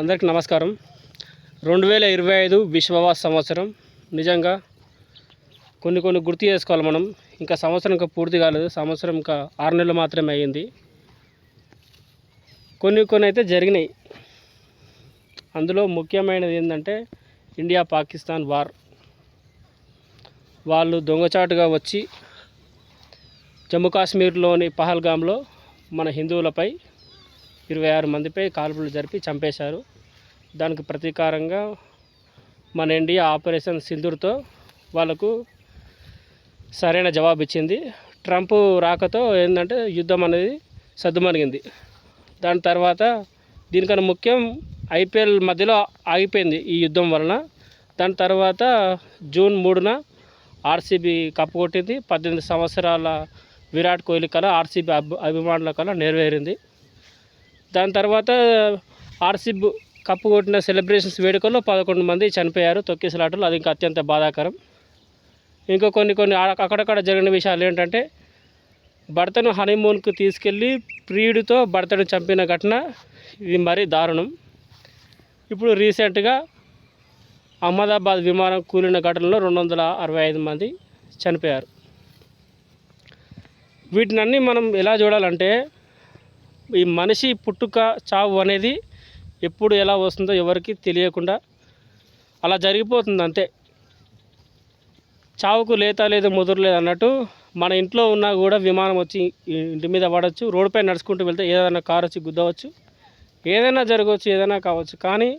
అందరికీ నమస్కారం. రెండు వేల ఇరవై ఐదు విశ్వవాస సంవత్సరం. నిజంగా కొన్ని కొన్ని గుర్తు చేసుకోవాలి మనం. ఇంకా సంవత్సరం ఇంకా పూర్తి కాలేదు. సంవత్సరం ఇంకా ఆరు నెలలు మాత్రమే అయ్యింది. కొన్ని కొన్ని అయితే జరిగినాయి. అందులో ముఖ్యమైనది ఏంటంటే ఇండియా పాకిస్తాన్ వార్. వాళ్ళు దొంగచాటుగా వచ్చి జమ్మూ కాశ్మీర్లోని పహల్గామ్లో మన హిందువులపై ఇరవై ఆరు మందిపై కాల్పులు జరిపి చంపేశారు. దానికి ప్రతీకారంగా మన ఇండియా ఆపరేషన్ సింధూర్తో వాళ్ళకు సరైన జవాబు ఇచ్చింది. ట్రంప్ రాకతో ఏంటంటే యుద్ధం అనేది సద్దుమణిగింది. దాని తర్వాత దీనికన్నా ముఖ్యం ఐపీఎల్ మధ్యలో ఆగిపోయింది ఈ యుద్ధం వలన. దాని తర్వాత జూన్ మూడున ఆర్సీబీ కప్పు కొట్టింది. పద్దెనిమిది సంవత్సరాల విరాట్ కోహ్లీ కల ఆర్సీబీ అభి అభిమానుల కల నెరవేరింది. దాని తర్వాత ఆర్సిబ్ కప్పు కొట్టిన సెలబ్రేషన్స్ వేడుకల్లో పదకొండు మంది చనిపోయారు. తొక్కిసలాటలు అది ఇంకా అత్యంత బాధాకరం. ఇంకా కొన్ని కొన్ని అక్కడక్కడ జరిగిన విషయాలు ఏంటంటే భర్తను హనీమూన్కు తీసుకెళ్ళి ప్రియుడితో భర్తను చంపిన ఘటన ఇది మరీ దారుణం. ఇప్పుడు రీసెంట్గా అహ్మదాబాద్ విమానం కూలిన ఘటనలో రెండు వందల అరవై ఐదు మంది చనిపోయారు. వీటినన్నీ మనం ఎలా చూడాలంటే ఈ మనిషి పుట్టుక చావు అనేది ఎప్పుడు ఎలా వస్తుందో ఎవరికి తెలియకుండా అలా జరిగిపోతుంది అంతే. చావుకు లేత లేదు ముదురు లేదు అన్నట్టు మన ఇంట్లో ఉన్నా కూడా విమానం వచ్చి ఇంటి మీద పడవచ్చు రోడ్డుపై నడుచుకుంటూ వెళ్తే ఏదైనా కారు వచ్చి గుద్దవచ్చు ఏదైనా జరగవచ్చు ఏదైనా కావచ్చు. కానీ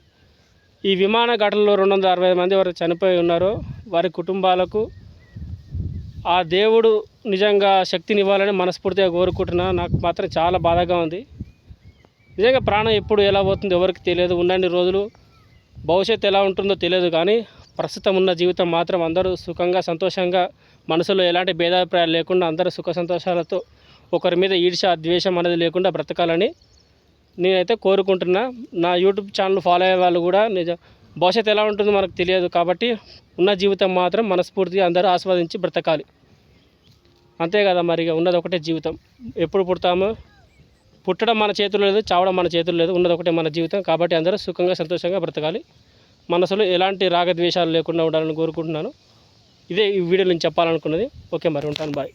ఈ విమాన ఘటనలో రెండు వందల అరవై మంది ఎవరు చనిపోయి ఉన్నారో వారి కుటుంబాలకు ఆ దేవుడు నిజంగా శక్తినివ్వాలని మనస్ఫూర్తిగా కోరుకుంటున్నా. నాకు మాత్రం చాలా బాధగా ఉంది. నిజంగా ప్రాణం ఎప్పుడు ఎలా పోతుందో ఎవరికి తెలియదు. ఉన్నన్ని రోజులు. భవిష్యత్తు ఎలా ఉంటుందో తెలియదు కానీ ప్రస్తుతం ఉన్న జీవితం మాత్రం అందరూ సుఖంగా సంతోషంగా మనసులో ఎలాంటి భేదాభిప్రాయాలు లేకుండా అందరూ సుఖ సంతోషాలతో ఒకరి మీద ఈర్ష ద్వేషం అనేది లేకుండా బ్రతకాలని నేనైతే కోరుకుంటున్నా. నా యూట్యూబ్ ఛానల్ ఫాలో అయ్యే వాళ్ళు కూడా నిజ భవిష్యత్తు ఎలా ఉంటుందో మనకు తెలియదు కాబట్టి ఉన్న జీవితం మాత్రం మనస్ఫూర్తిగా అందరూ ఆస్వాదించి బ్రతకాలి. అంతే కదా మరి ఇక ఉన్నది ఒకటే జీవితం. ఎప్పుడు పుడతామో? పుట్టడం మన చేతుల్లో లేదు చావడం మన చేతుల్లో లేదు ఉన్నది ఒకటే మన జీవితం కాబట్టి అందరూ సుఖంగా సంతోషంగా బ్రతకాలి. మనసులో ఎలాంటి రాగద్వేషాలు లేకుండా ఉండాలని కోరుకుంటున్నాను. ఇదే ఈ వీడియో నేను చెప్పాలనుకున్నది. ఓకే మరి ఉంటాను. బాయ్.